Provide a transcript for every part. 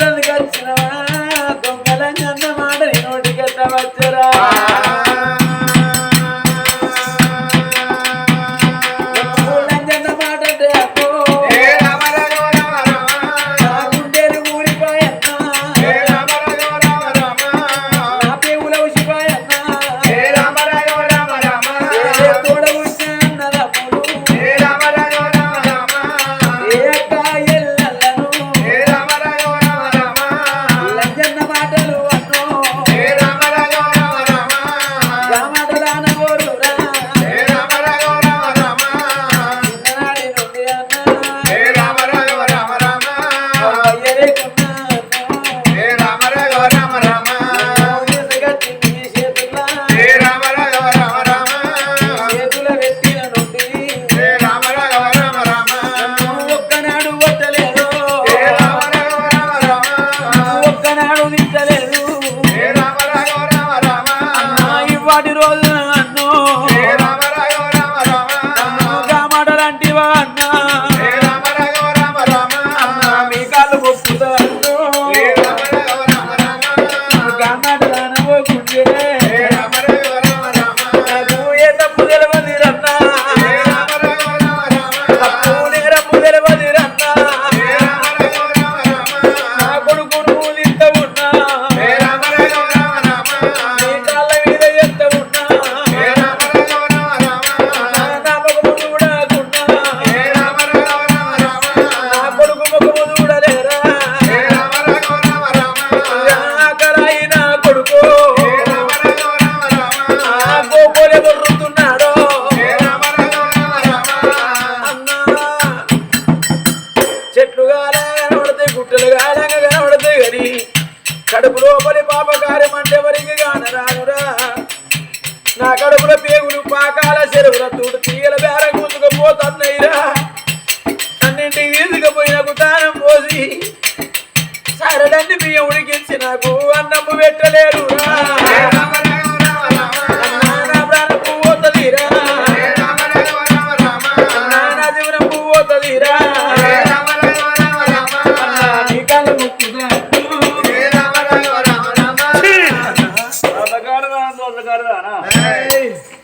నన్ను కలిసినవా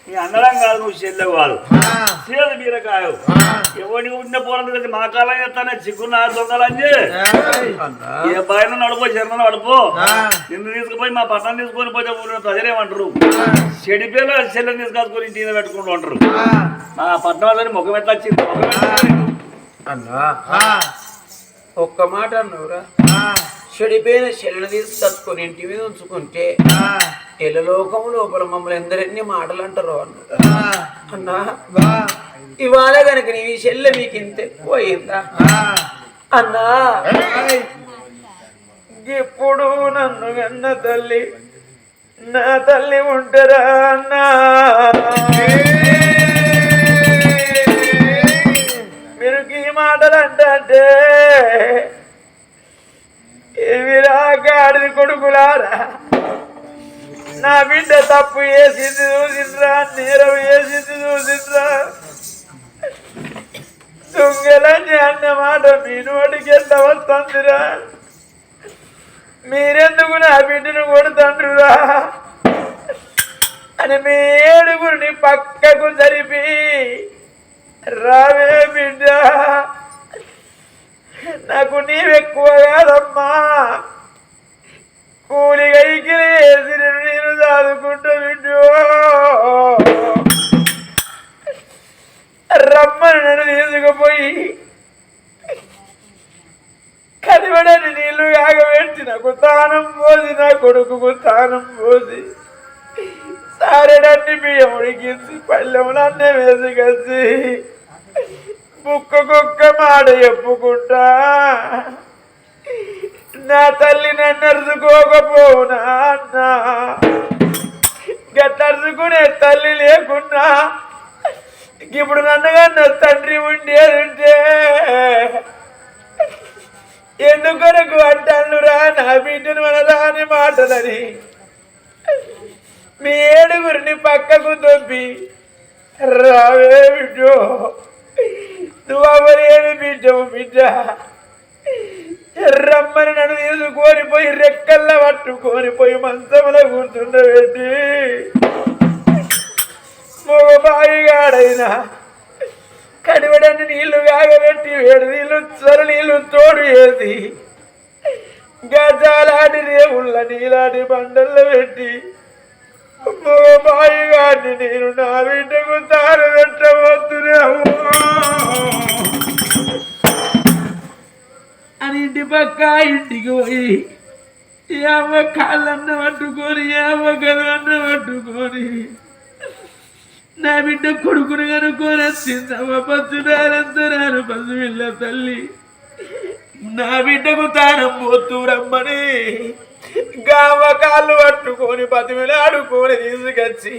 మీ అందరం కాదు నువ్వు చెల్లెవు కాదు. చేదు బీరకాయ ఎవరిని ఉండిన పోరం తెలిసి మా కాలం చేస్తానే చిక్కున్న దొంగలని ఏ పైన నడుపో చిన్న నడుపో. నిన్ను తీసుకుపోయి మా పట్టణం తీసుకొని పోతే ఊరిలో ప్రజలేమంటారు. చెడిపోయిన చెల్లెని తీసుకొచ్చుకొని ఇంటి పెట్టుకుంటూ ఉంటారు. మా పట్టణం వాళ్ళని ముఖం ఎట్లా వచ్చింది? ముఖం ఎట్లా వచ్చింది? అన్నా. ఒక్క మాట అన్నవురా. చెడిపోయిన చెల్లెలు తీసుకొచ్చుకొని ఇంటి మీద ఉంచుకుంటే ఎల్లలోకం లోపల మమ్మల్ని ఎందరెన్ని మాటలు అంటారు అన్న. అన్నా ఇవాళ కనుక నీ చెల్లె మీకు ఇంత ఎక్కువయిందా అన్నా ఇప్పుడు నన్ను కన్న తల్లి నా తల్లి ఉంటారా అన్నా? మీరు ఈ మాటలు అంటే ఏమిరా గాడిది కొడుకులారా? నా బిడ్డ తప్పు వేసింది చూసిండ్రా నేరం వేసింది చూసిండ్రా దొంగలని అన్న మాట మీ నోటికి ఎంత వస్తుందిరా? మీరెందుకు నా బిడ్డను కొడుతుండ్రురా? అని మీ ఏడుగురిని పక్కకు జరిపి రావే బిడ్డ నాకు నీవెక్కువ కాదమ్మా. కూలి కైకి వేసి నేను చదువుకుంటూ బిడ్డు రమ్మని నన్ను తీసుకుపోయి కనివడని నీళ్ళు కాగబెట్టి నాకు తానం పోసి నా కొడుకుకు తానం పోసి సారెడన్ని బియ్యం ఉడికించి పళ్ళెములు అన్నీ వేసి కలిసి కుక్క మాట చెప్పుకుంటా. నా తల్లి నన్ను అరుచుకోకపోవునా అన్నా? గట్టరుచుకునే తల్లి లేకున్నా? ఇప్పుడు నన్ను నా తండ్రి ఉండేదంటే ఎందుకొరకు అంటానురా? నా బిడ్డను మనరా మాటలని. మీ ఏడుగురిని పక్కకు దొబ్బి రావే బిడ్డో. నువ్వు అవరేని బిడ్డవు బిడ్డ? ఎర్రమ్మని నన్ను తీసుకొని పోయి రెక్కల్ల పట్టుకొని పోయి మంచంలో కూర్చుండబెట్టి మగ బాయిగాడైనా కడివడని నీళ్ళు కాగబెట్టి వేడి నీళ్ళు చొర నీళ్ళు తోడు వేసి గజాలాడి రేవుళ్ళ నీలాంటి బండల్లో పెట్టి బాయి గారిని నేను నా బిడ్డకు తారు పెట్టబోతున్నావు అని ఇంటి పక్క ఇంటికి పోయి ఈ అమ్మ కాళ్ళన్న పట్టుకొని ఈ అమ్మ గదవన్న పట్టుకొని నా బిడ్డ కొడుకును కనుక్కొని వచ్చిందమ్మ పచ్చుడారంతరాను పసిపిల్ల తల్లి. నా బిడ్డకు తానం పోతూ రమ్మని. గావకాళ్ళు పట్టుకొని పతిమిలు ఆడుకొని తీసుకొచ్చి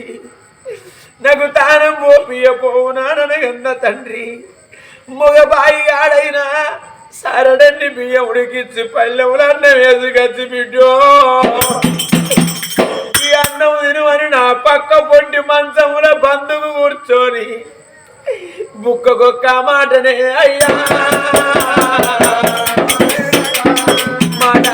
నాకు తానం పోపియపోవునా నన్ను తండ్రి. మగబాయి ఆడైనా సరడన్ని బియ్యం ఉడికిచ్చి పల్లెములు అన్నం వేసుకొచ్చి బిడ్డో ఈ అన్నం తినుమని నా పక్క పొంటి మంచముల బంధువు కూర్చొని బుక్కకొక్క మాటనే అయ్యా. మాట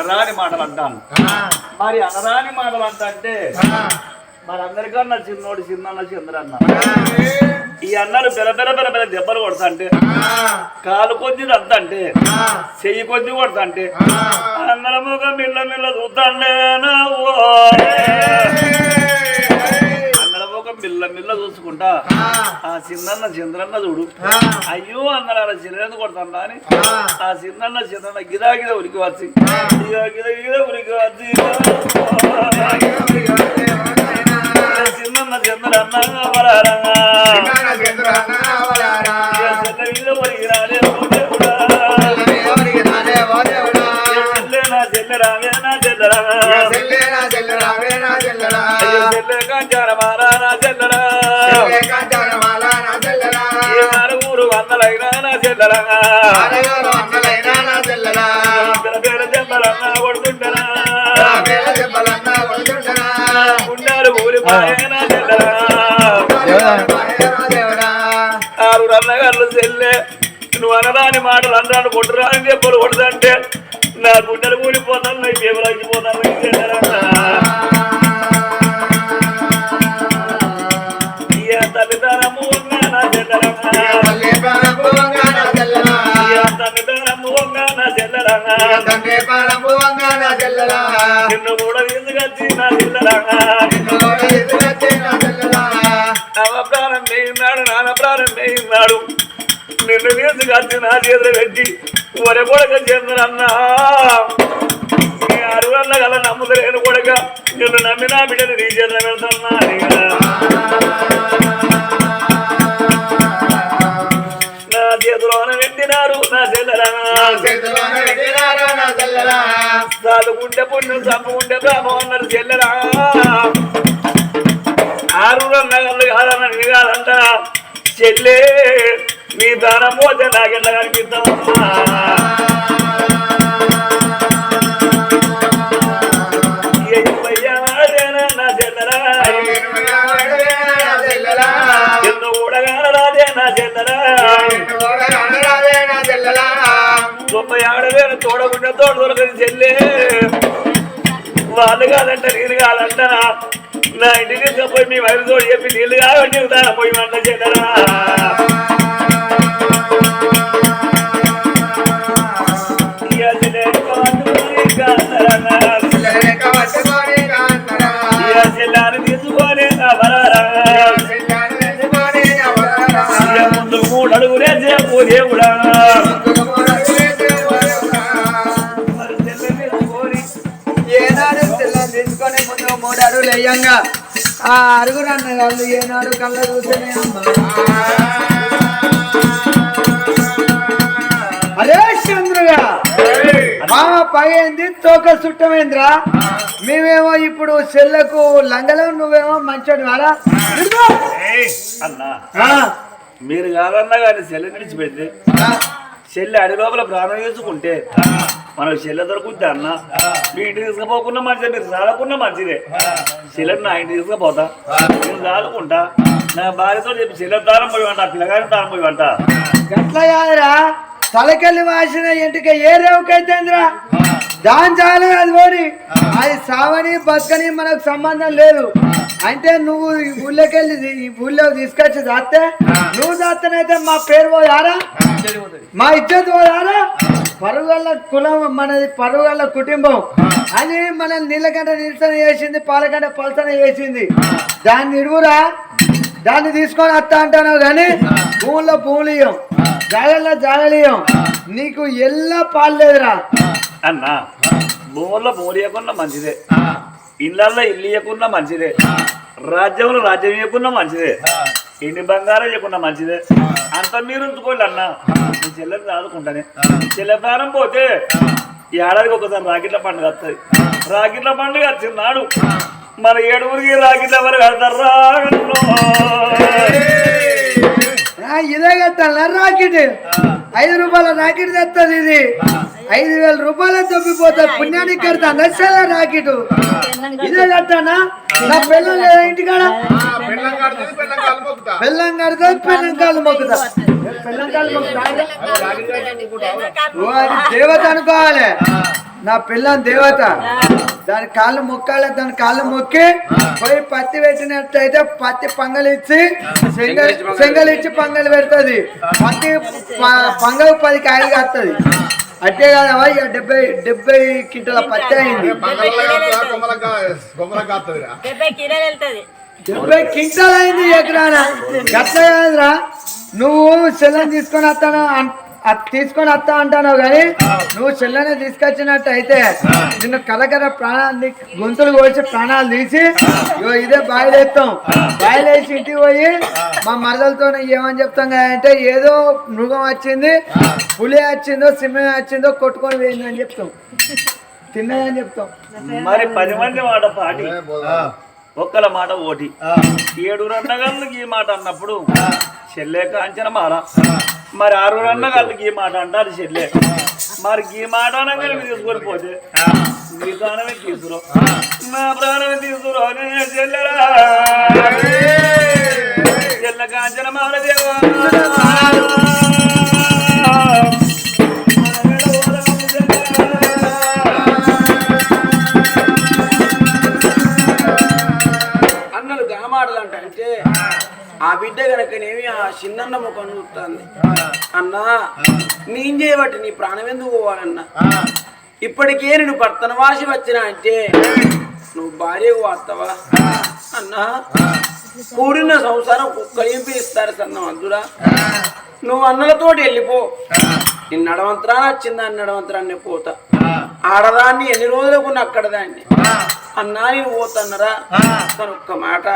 అనరాని మాటలు అంటాను. మరి అనరాని మాటలు అంట అందరికన్నా చిన్నోడు చిన్న చంద్రన్న ఈ అన్నలు పెద్ద పెద్ద పెద్ద పెద్ద దెబ్బలు కొడతా అంటే కాలు కొద్ది అంటే చెయ్యి కొద్ది కొడతా అంటే అన్నల ముఖ మిల్ల మిల్ల ముఖ మిల్ల మిల్ల చూసుకుంటా. ఆ. చిన్నన్న చంద్రన్న చూడు. అయ్యో అన్నల చిన్న కొడతాండా అని. ఆ. చిన్నన్న చంద్రన్న గిదా గిద ఉరికి వచ్చి గిద గిద గిద ఉరికి వచ్చి చిన్నన్న చంద్రన్న వరారంగా చెల్ల గిద ఉరికి రాలే దేవుడా. చెల్లె నా చెల్లె రావే నా చెల్లె రావే. వందలైనా నా చెల్లెరా. పిల్ల పిల్ల చెల్లెరన్నా కొడుతుంటరా. గుండాలు ఊరిపాయే నా చెల్లెరా. ఆరు రన్నగారులు చెల్లె నువ్వు అనరాని మాటలు అంటాను కొట్టురాని దెబ్బలు కొడుతుంటే నా గుండెలు ఊరిపోతాను నా పేపలు అయిపోతాను నా చేతులు పెట్టి ఒరే కొడక చెందనన్నా నీ అరువల్ల గల నమ్ముదలేను కొడక నిన్ను నమ్మినా బిడ్డని నీ చేతులు పెడుతున్నా నా చేతిలోన పెట్టినారు నా చెల్లెరా చదువుకుంటే పుణ్యం చంపుకుంటే బ్రహ్మం అన్నారు చెల్లెరా ఆరు నగర్లు కాదన్న నీ కాదంట. చెల్లే నీ దానం పోతే నాకెట్లా కనిపిస్తామమ్మా ఎయ్యయ్యా నాదేనా నా చెల్లెరా నా ఆడవేరు తోడు దొరకదు చెల్లే. వాళ్ళు కాదంట నేను కాదంట. నా ఇంటికి తీసుకుపోయి మీ వైపు తోడు చెప్పి నీళ్ళు కాబట్టి పోయి వంట చెల్లరా వేయంగా ఆ అరుగురు అన్న వాళ్ళు ఏనాడు కళ్ళ చూస్తేనే అమ్మా. అరే చంద్రుగా మా పైంది తోక చుట్టమేంద్రా మేమేమో ఇప్పుడు చెల్లకు లంగలం నువ్వేమో మంచోడు వారా? అన్నా. మీరు కాదన్నా కానీ చెల్లె నిడిచిపెడితే చెల్లె అడి లోపల ప్రాణం వేసుకుంటే మనకు చెల్లె దొరుకుద్ది అన్న. మీ ఇంటికి తీసుకుపోకుండా మంచిదే మీరు చాలకుండా మంచిదే. చెల్లెని నా ఇంటికి తీసుకుపోతా. నేను చాలుకుంటా. నా భార్యతో చెప్పి చెల్లె దారం పోయి వంట పిల్లగాని దారం పోయి గట్ల కాదురా. తలకెళ్ళి వాసిన ఇంటికి ఏ రేవుకైతేంద్రా దాని చాలు అది పోని. అది సావని బతకని మనకు సంబంధం లేదు. అంటే నువ్వు ఈ ఊళ్ళోకెళ్ళి ఈ ఊళ్ళో తీసుకొచ్చి దాస్తే నువ్వు దాస్తనైతే మా పేరు పోయారా? మా ఇజ్జత్ పోయారా? పరుగుల కులం మనది పరుగుల కుటుంబం. అది మన నీళ్ళకంట నిరసన చేసింది పాలకంట పలసన చేసింది. దాన్ని ఇడుగురా. దాన్ని తీసుకొని వస్తా అంటాను కానీ భూముల్లో భూములు ఇయ్యం జాగల్లో జాగలియం నీకు ఎల్లా పాలు లేదురా. అన్న భూముల్లో భూములు ఇవ్వకుండా మంచిదే. ఇళ్ళల్లో ఇల్లు ఇవ్వకుండా మంచిదే. రాజ్యంలో రాజ్యం ఇవ్వకుండా మంచిదే. ఇంటి బంగారం ఇవ్వకుండా మంచిదే. అంత మీరు ఉంచుకోండి అన్న. నేను చెల్లెని చదువుకుంటానే చెల్లె ప్రాణం పోతే ఏడాదికి ఒకసారి రాగిట్ల పండుగ వస్తుంది రాగిట్ల పండుగ వచ్చినాడు మన ఏడుగురికి రాగిట్ల వరకు కడతారా? ఇదే కట్టాలా రాకెట్ ఐదు రూపాయల రాకెట్ తెస్తుంది ఇది. ఐదు వేల రూపాయలు తప్పిపోతుంది పుణ్యానికి కడతా నచ్చల రాకెట్. ఇదే కట్టానా నా పిల్లలు లేదా ఇంటికాడ? బెల్లం కడుతుంది బెల్లం కాలు మొక్కుతా. దేవత అనుకోవాలి. నా పిల్లని దేవత. దాని కాళ్ళు మొక్కాలి దాని కాళ్ళు మొక్కి పోయి పత్తి పెట్టినట్టయితే పత్తి పంగలిచ్చి సెంగల్ సెంగలిచ్చి పంగలు పెడుతుంది. పత్తి ప- పంగలు పది కాయలు కాస్తుంది అట్టే కాదవా ఇక డెబ్బై డెబ్బై కింటల పత్తి అయింది. డెబ్బై కిలోలు వెళ్తుంది. డెబ్బై క్వింటాల్ అయింది ఎకరాన. గట్ల కాదురా? నువ్వు చెల్లని తీసుకొని వస్తాను అన్- అ- తీసుకొని వస్తా అంటావు కానీ నువ్వు చెల్లెనే తీసుకొచ్చినట్టు అయితే నిన్ను కలకర ప్రాణాలు గొంతులు కోసి ప్రాణాలు తీసి ఇగో ఇదే బాయిలేస్తాం బాయిలేసి ఇంటికి పోయి మా మరదలతో ఏమని చెప్తాం అంటే ఏదో మృగం వచ్చింది పులి వచ్చిందో సింహం వచ్చిందో కొట్టుకొని పోయింది అని చెప్తాం. తిన్నదని చెప్తాం. మరి పది మంది మాట పాటి. ఒక్కల మాట ఓటి. ఏడుగురు అన్నగాళ్ళకి ఈ మాట అన్నప్పుడు చెల్లె కాంచన మార. మరి ఆరుగురు అన్నగాళ్ళకి ఈ మాట అంటారు చెల్లె మరి ఈ మాట అనగానే తీసుకొని పోతే మీ ప్రాణమే తీసుకురో. నా ప్రాణమే తీసుకురో నే చెల్లెరా చెల్ల కాంచన మార దేవా. అన్నలు గామాటలు అంట అంటే ఆ బిడ్డ గనకనేమి ఆ చిన్నన్న ముఖం చూస్తుంది అన్నా నేను చేయబట్టి నీ ప్రాణం ఎందుకు పోవాలన్నా? ఇప్పటికే నేను భర్తన వాసి వచ్చినా అంటే నువ్వు భార్యకు వాస్తావా అన్నా కూడిన సంసారం కుక్కలింపి ఇస్తారు సన్న మందురా? నువ్వు అన్నలతోటి వెళ్ళిపో. నిన్ను నడవంతరా నచ్చిందా నడవంతరాన్ని పోతా. ఆడదాన్ని ఎన్ని రోజులకు అక్కడ దాన్ని అన్నా నేను పోతన్నరా తను ఒక్క మాట.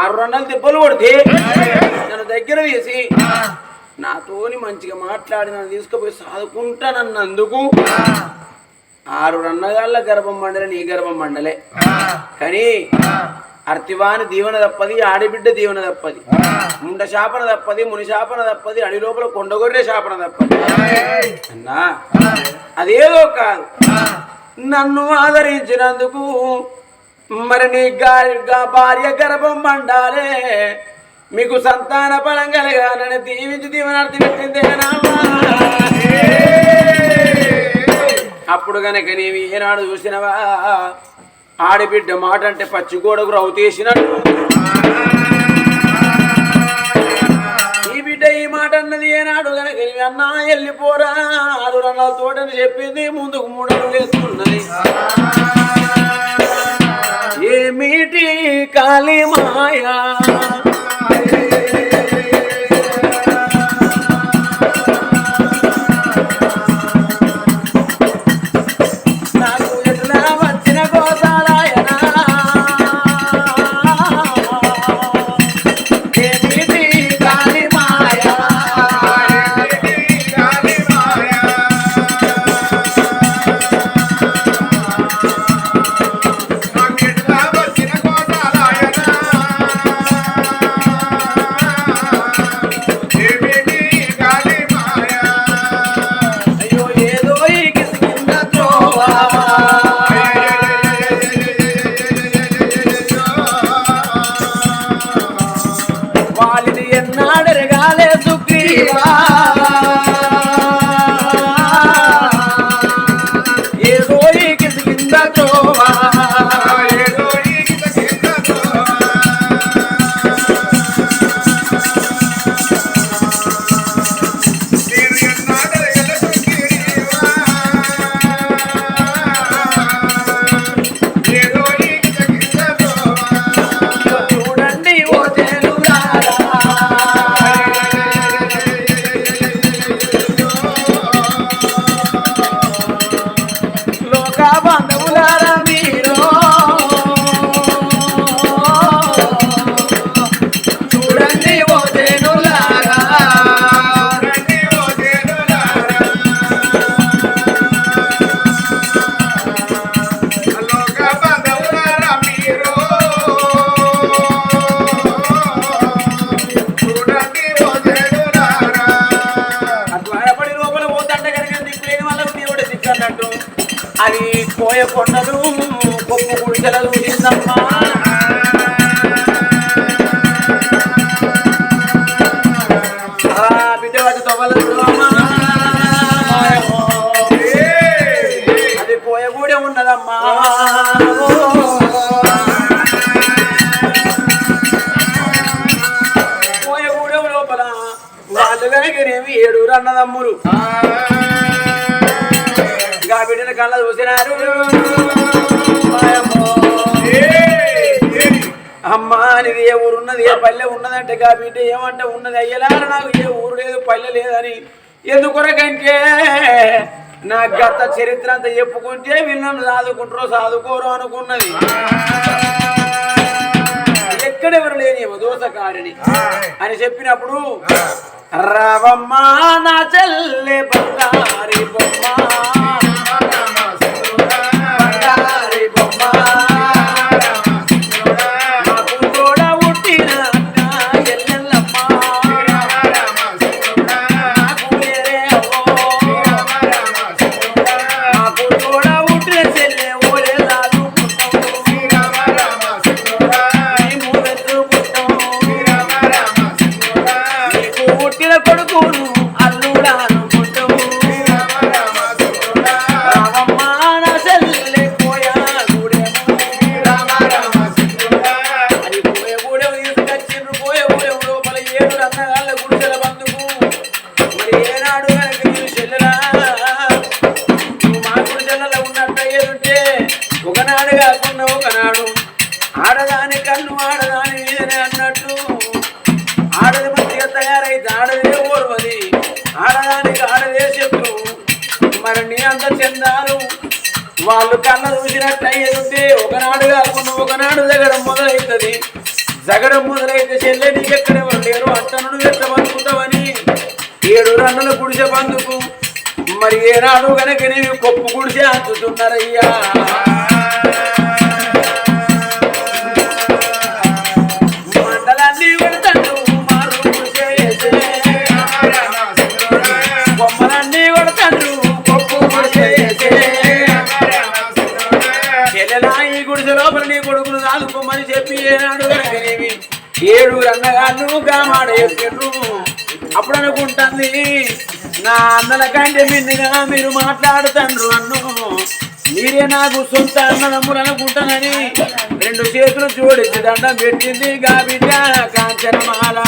ఆరు రెండలు దెబ్బలు కొడితే నన్ను దగ్గర వేసి నాతోని మంచిగా మాట్లాడి నన్ను తీసుకుపోయి సాదుకుంటానన్నందుకు ఆరు రన్నగాళ్ళ గర్భం మండలే నీ గర్భం మండలే. కానీ అర్తివాని దీవెన తప్పది ఆడిబిడ్డ దీవెన తప్పది. ముండ శాపన తప్పది ముని శాపన తప్పది అడి లోపల కొండగొర్రె శాపన తప్పది. అన్నా అదేదో కాదు. నన్ను ఆదరించినందుకు మరి నీ గారి భార్య గర్భం మండాలే. మీకు సంతాన బలం కలగాలని దీవించి దీవనార్థి పెట్టిందేనామా అప్పుడు గనక నీవు ఏనాడు చూసినవా? ఆడబిడ్డ మాట అంటే పచ్చి గోడకు రౌతేసినట్టు ఈ బిడ్డ ఈ మాట అన్నది ఏనాడు అన్నా వెళ్ళిపోరా ఆరు రన్నాల తోటని చెప్పింది ముందుకు మూడలు వేస్తున్నది ఏమిటి కాళీ మాయా? గలదు నిన్నమ్మా బిడ్డ వాటి తవ్వలేదు అది పోయగూడే ఉన్నదమ్మా. పోయగూడెం లోపల వాళ్ళు కనుకనేమి ఏడుగురు అన్నదమ్ములు. ఇంకా బిడ్డల కళ్ళ చూసినారు. అమ్మా నీది ఏ ఊరు ఉన్నది ఏ పల్లె ఉన్నదంటే బిడ్డ ఏమంటే ఉన్నది? అయ్యలార నాకు ఏ ఊరు లేదు పల్లె లేదని ఎందుకొరకంటే నా గత చరిత్ర అంతా చెప్పుకుంటే వీళ్ళను సాదుకుంటారో సాదుకోరు అనుకున్నది. ఎక్కడెవరు లేని దోసకారిని అని చెప్పినప్పుడు రావమ్మ నా చెల్లె బంగారి బొమ్మ. వాళ్ళు కన్న చూసినట్టు ఒకనాడు కాకుండా ఒకనాడు జగడం మొదలవుతుంది జగడం మొదలైతే చెల్లె నీకెక్కడెవరు లేరు? అంటను ఎట్ల ఏడు రన్నుల గుడిసె బందుకు. మరి ఏనాడు గనక నేను కొప్పు గుడిసే అంచుతున్నారయ్యా ఏడు రంగగాళ్ళు అప్పుడు అనుకుంటుంది నా అన్నల కంటే మిన్నగా మీరు మాట్లాడుతండ్రు అన్ను. మీరే నాకు సొంత అన్నదమ్ములు అనుకుంటానని రెండు చేతులు జోడించి దండం పెట్టింది గా బిడ్డ కాంచనమాల.